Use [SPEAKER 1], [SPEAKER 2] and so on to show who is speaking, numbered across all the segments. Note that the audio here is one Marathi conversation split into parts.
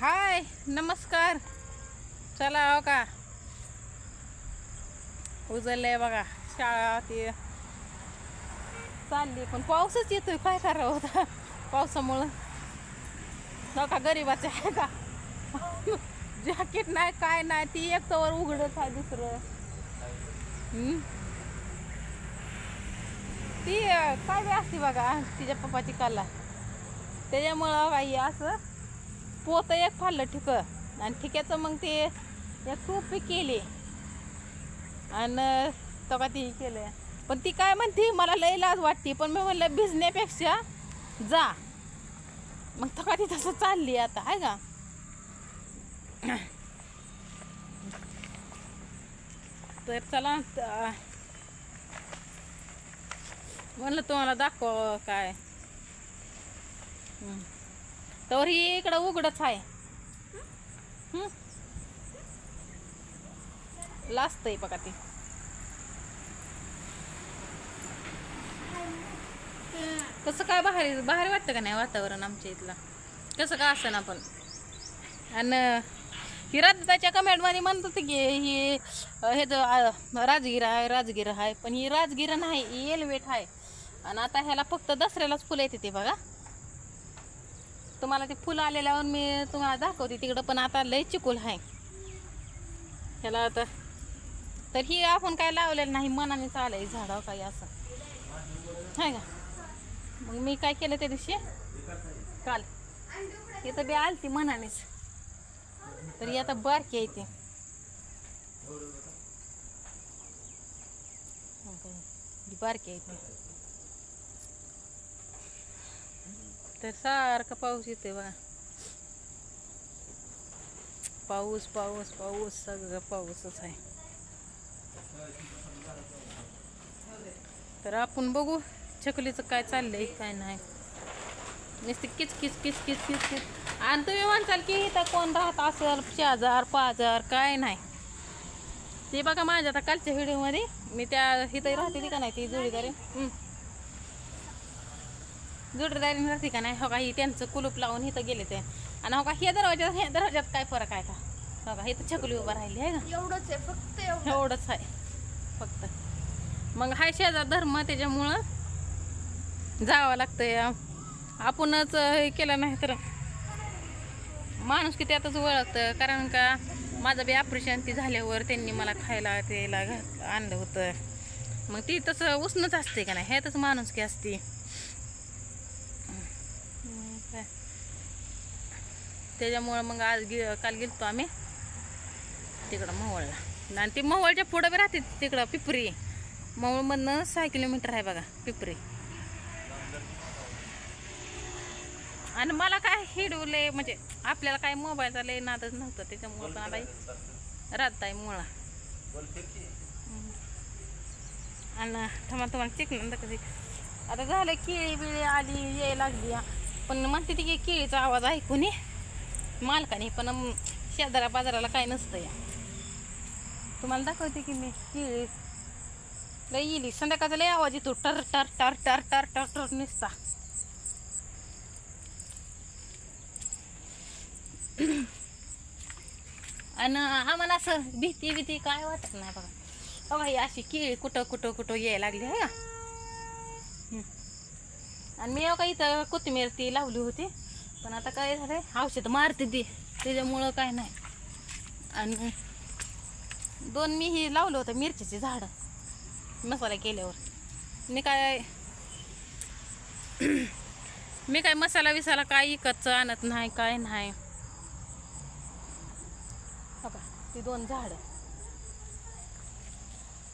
[SPEAKER 1] हाय नमस्कार. चला हो का? उजळलंय बघा शाळा ते. चालली पण पाऊसच येतोय काय करावं होता पावसामुळं. हो का गरीबाचे आहे का? जॅकेट नाही काय नाही ती एक तर उघडत आहे दुसरं. हम्म? ती काय बी असते बघा तिच्या पप्पाची कला. त्याच्यामुळं हो काही असं पोतं एक फाडलं ठिकं. आणि ठिक्याचं मग ते एक टोपी केली. आणि तो का ती केलं. पण ती काय म्हणते मला लय लाज वाटते पण मी म्हणलं भिजण्यापेक्षा जा. मग तो का ती तसं चालली आता आहे का? तर चला म्हणलं तुम्हाला दाखव काय. हम्म. तर ही इकडं उघडच आहे. हम्म. लाजतंय बघा ती. कसं काय बाहेर बाहेर वाटतं का नाही वातावरण आमच्या इथलं? कसं का असं ना पण. आणि ही राजदाच्या कमेंटमध्ये म्हणत होते की ही हे राजगिरा आहे राजगिरा आहे पण ही राजगिरा नाही ही एलवेट आहे. आणि आता ह्याला फक्त दसऱ्यालाच फुलं येते ते बघा. तुम्हाला ते फुलं आलेल्यावर मी तुम्हाला दाखवते. तिकडं पण आता लय चिकूल आहे ह्याला आता तर ही आपण काय लावलेलं नाही मनाने चालय झाडं हो काही असं. आहे का? मग मी काय केलं त्या दिवशी? काल. इथं बी आलती मनानेच. तर ही आता बारकी आहे ती. बारकी आहे ती. तर सारखा पाऊस येते बघा. पाऊस पाऊस पाऊस सगळं पाऊसच आहे. तर आपण बघू चकलीचं काय चाललंय काय नाही. नुसती किच किच किच किच किच किच. आणि तुम्ही म्हणताल की इथं कोण राहत असेल शेजार पाजार काय नाही. ते बघा माझ्या आता कालच्या व्हिडिओमध्ये मी त्या इथं राहते ती का नाही ती जुळीदारी जोडीदारीने राहते का नाही? हो का ही त्यांचं कुलूप लावून इथं गेले ते. आणि हो का ह्या दरवाज्यात ह्या दरवाज्यात काय फरक आहे का? हो का इथं छकली उभं राहिली आहे का?
[SPEAKER 2] एवढंच आहे फक्त एवढं.
[SPEAKER 1] एवढंच आहे फक्त. मग हाय शेजार धर्म त्याच्यामुळं जावं लागतंय आपणच हे केलं नाही तर माणूस की त्यातच ओळखतं. कारण का माझं बी ऑपरेशन ती झाल्यावर त्यांनी मला खायला प्यायला घात आणलं होतं. मग ती तसं उष्णच असते का नाही? ह्यातच माणूस की असते हम्म, काय. त्याच्यामुळं मग आज गे काल गेलतो आम्ही. तिकडं मवळला आणि ती मवळच्या पुढं बी राहते तिकडं पिपरी. मवळमधनं सहा किलोमीटर आहे बघा पिपरी. आणि मला काय हिडवले म्हणजे आपल्याला काय मोबाईलचा लय नादच नव्हतं त्याच्यामुळं पण आता राहताय मुळा आणि थांबा तुम्हाला चिकन कधी आता झालं केळी बिळी आली यायला लागली. पण म्हणते ती की केळीचा आवाज ऐकून आहे मालकाने पण शेजारा बाजाराला काय नसतं या. तुम्हाला दाखवते की मी केळी लय येईल. संध्याकाळचा लय आवाज येतो. टर टर टर टर टर टर टर निसता. आणि आम्हाला असं भीती भीती काय वाटत नाही बघा. बघा ही अशी केळी कुठं कुठं कुठं यायला लागली आहे. आणि मी का इथं कोथिंबीर ती लावली होती. पण आता काय झालंय? औषध मारते ती. त्याच्यामुळं काय नाही. आणि दोन मी ही लावलं होतं मिरचीची झाडं मसाला केल्यावर. मी काय मी काय मसाला विसाला काय इकतचं आणत नाही काय नाही. बघा ती दोन झाडं.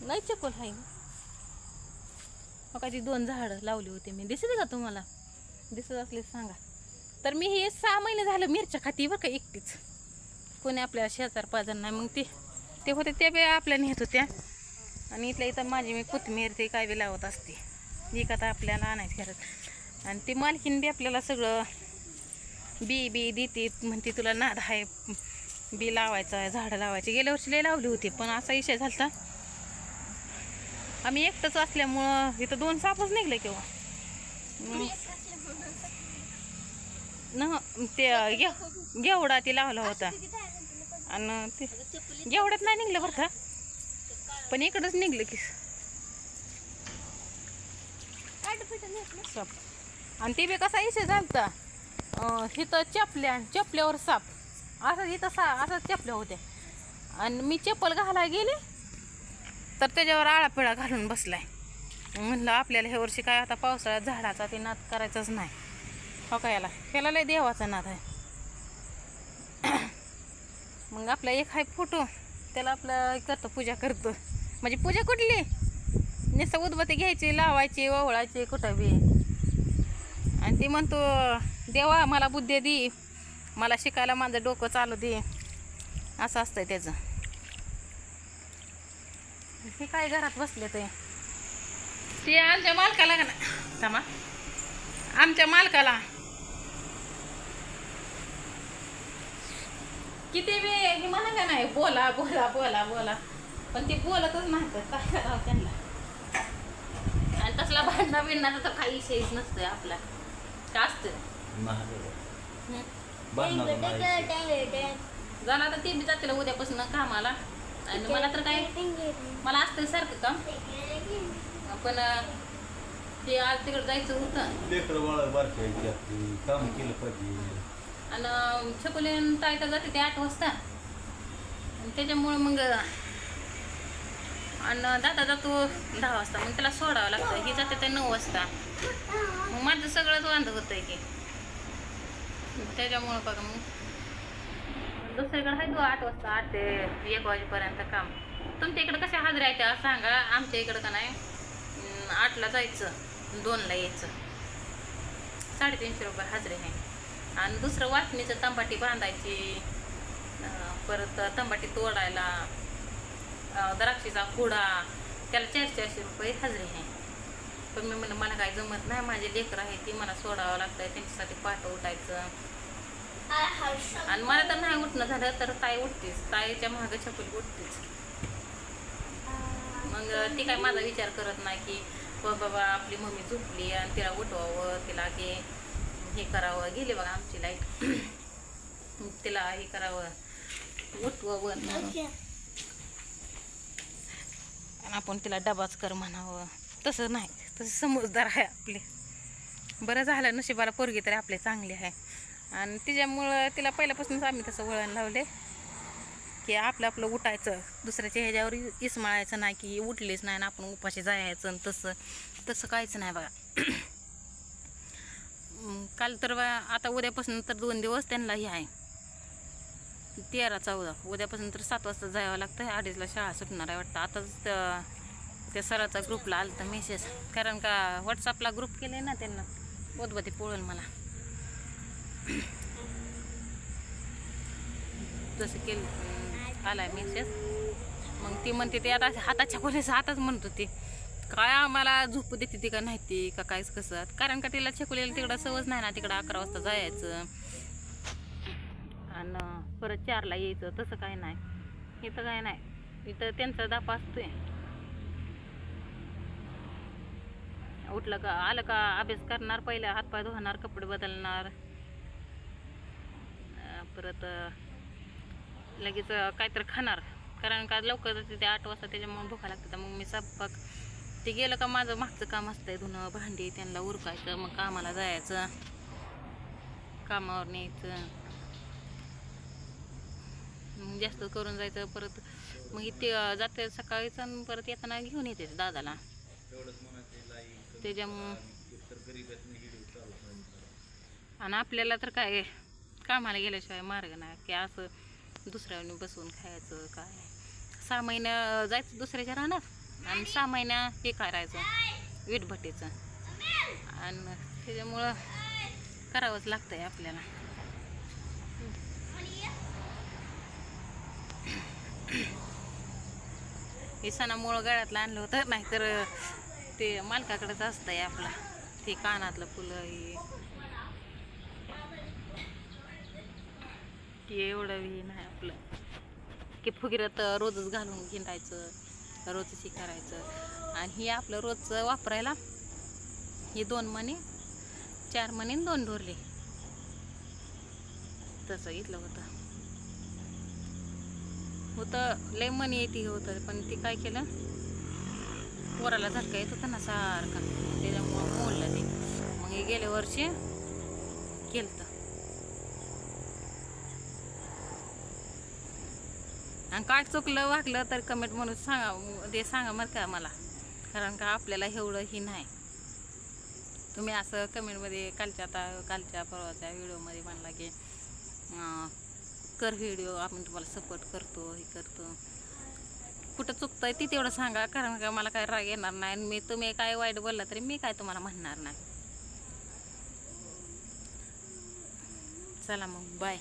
[SPEAKER 1] नाही चकून आहे. बघा ती दोन झाडं लावली होती मी. दिसते का तुम्हाला? दिसत असले सांगा. तर मी हे सहा महिने झालं मिरच्या खाती बरं का एकटीच. कोणी आपल्या शेजार पाजार नाही मग ते ते होते ते बी आपल्या नेत होत्या. आणि इथल्या इथं माझी मी कोथिंबीर ते काय बी लावत असते. विकत आपल्याला आणायची घरात आणि ती मालकीन बी आपल्याला सगळं बी बी देते म्हणते तुला नाद आहे बी लावायचं आहे झाडं लावायची. गेल्या वर्षी लई लावली होती पण असा विषय झाला आम्ही एकटंच असल्यामुळं इथं दोन सापच निघले किंवा न ते गे- गेवडा ते लावला होता. आणि ते गेवड्यात नाही निघलं बरं का? पण इकडंच निघलं की. साप. आणि ते बी कसा इशे झालता हिथं इथं चपल्या चपल्यावर साप. असं इथं सा असं चपल्या होत्या. आणि मी चप्पल घालायला गेले तर त्याच्यावर आळा पिळा घालून बसलाय. म्हणलं आपल्याला ह्या वर्षी काय आता पावसाळ्यात झाडाचा ते नाद करायचाच नाही. हो का याला त्याला लय देवाचा नाद आहे. मग आपला एक आहे फोटो त्याला आपलं करतो पूजा करतो. म्हणजे पूजा कुठली? नुसतं उदबत्ती घ्यायची लावायची ओवळायची कुठं बी. आणि ती म्हणतो देवा मला बुद्धी दे. मला शिकायला माझं डोकं चालू दे. असं असतंय त्याचं. हे काय घरात बसले ते? ते आमच्या मालकाला का ना थांबा. आमच्या मालकाला. किती बी हे म्हणा का नाही बोला बोला बोला बोला. पण ते बोलतच नाही तर काय करावं त्यांना? आणि तसला भांडणं बिडण्याचा तर काही विषयच नसतोय आपला. का असतं. झालं आता ते बी जातील उद्यापासून कामाला. आणि मला तर काय मला असतं सारखं काम. पण ते आज तिकडे जायचं होतं.
[SPEAKER 2] काम केलं पाहिजे.
[SPEAKER 1] आणि छकुले ताई तर जाते ते आठ वाजता. आणि त्याच्यामुळं मग आणि दादा जातो दहा वाजता. मग त्याला सोडावं लागतं. ही जाते ते नऊ वाजता. मग माझं सगळंच वांध होतं की. त्याच्यामुळं बघा मग. दुसरीकडे आहे तो आठ वाजता. आठ ते एक वाजेपर्यंत काम. तुमच्या इकडं कशा हाजऱ्या आहेत? सांगा. आमच्या इकडं का नाही? आठला जायचं. दोनला यायचं. साडेतीनशे रुपये हजरे आहे. आणि दुसरं वाटणीचं तंबाटी बांधायची. परत तंबाटी तोडायला द्राक्षीचा खुडा त्याला चार चारशे रुपये हजरी आहे. पण मी म्हणलं मला काय जमत नाही माझे लेकरं आहे ती मला सोडावं लागतंय त्यांच्यासाठी पाठ उठायचं. आणि मला तर नाही उठणं झालं तर ताई उठतेच. ताईच्या महाग छपली उठतेच. मग ती काय माझा विचार करत नाही की बाबा आपली मम्मी झोपली आणि तिला उठवावं तिला की हे करावं गेली बघा आमची लाइट तिला हे करावं. उठवावं. आणि आपण तिला डबाच कर म्हणावं. तसं नाही. तसं समजदार आहे आपले. बरं झालं नशिबाला पोरगी तरी आपले चांगली आहे. आणि तिच्यामुळं तिला पहिल्यापासूनच आम्ही तसं वळण लावले. की आपलं आपलं उठायचं. दुसऱ्याच्या ह्याच्यावर इसमाळायचं नाही की उठलीच नाही आणि आपण उपाशी जायचं आणि तसं. तसं काहीच नाही बघा. काल तर बा आता उद्यापासून तर दोन दिवस त्यांना हे आहे. तेरा चौदा. उद्यापासून तर सात वाजता जावं लागतं अडीचला शाळा सुटणार आहे वाटतं. आताच त्या- त्या सराचा ग्रुपला आलं तर मेसेज कारण का व्हॉट्सअपला ग्रुप केले ना त्यांना. बोधबती पोळून मला. तसं केलं आलाय मेसेज मग ती म्हणते ते आता हाताच्या खोलीचं हाताच म्हणत होती. काय आम्हाला झोपू देते ती का नाही ती का कायच कसं? कारण का तिला छकुलीला तिकडं सवज नाही ना तिकडं अकरा वाजता जायचं. आणि परत चारला यायचं तसं काय नाही. इथं काय नाही. इथं त्यांचा दाप असतोय. उठलं का आलं का अभ्यास करणार पहिला हातपाय धुवणार कपडे बदलणार. परत लगेच काहीतरी खाणार. कारण का लवकर जाते ते आठ वाजता त्याच्यामुळे भूका लागते. तर मग मी स्वयंपाक ते गेलं का माझं मागचं काम असतंय धुणं भांडी त्यांना उरकायचं मग कामाला जायचं. कामावर न्यायचं. मग जास्त करून जायचं परत मग इथे जाते सकाळीच आणि परत येताना घेऊन येते दादाला. त्याच्यामुळं आणि आपल्याला तर काय कामाला गेल्याशिवाय मार्ग नाही की असं दुसऱ्याने बसवून खायचं काय. सहा महिन्या जायचं दुसऱ्याच्या राहणार आणि सहा महिन्या हे करायचं वीटभट्टीचं. आणि त्याच्यामुळं करावंच लागतंय आपल्याला. हे सणामुळं गळ्यातलं आणलं होतं नाहीतर ते मालकाकडेच असतंय आपला. ते कानातलं फुलं हे. एवढं हे नाही आपलं. की फुगिरत रोजच घालून हिंडायचं रोजच हे करायचं आणि हे आपलं रोजचं वापरायला हे दोन मणी चार मणी दोन ढोरले. तसं घेतलं होतं. होतं लय मनी येते होतं पण ते काय केलं? पोराला झटका येत होता ना सारखा. त्याच्यामुळं मोडलं ते. मग हे गेल्या वर्षी केलं आणि काय चुकलं वागलं तर कमेंट म्हणून सांगा ते सांगा मग का मला. कारण का आपल्याला एवढं ही नाही. तुम्ही असं कमेंटमध्ये कालच्या आता कालच्या परवाच्या व्हिडिओमध्ये म्हणला की कर व्हिडिओ आपण तुम्हाला सपोर्ट करतो हे करतो. कुठं चुकतंय ती तेवढं सांगा कारण का मला काय राग येणार नाही. आणि मी तुम्ही काय वाईट बोलला तरी मी काय तुम्हाला म्हणणार नाही. चला मग बाय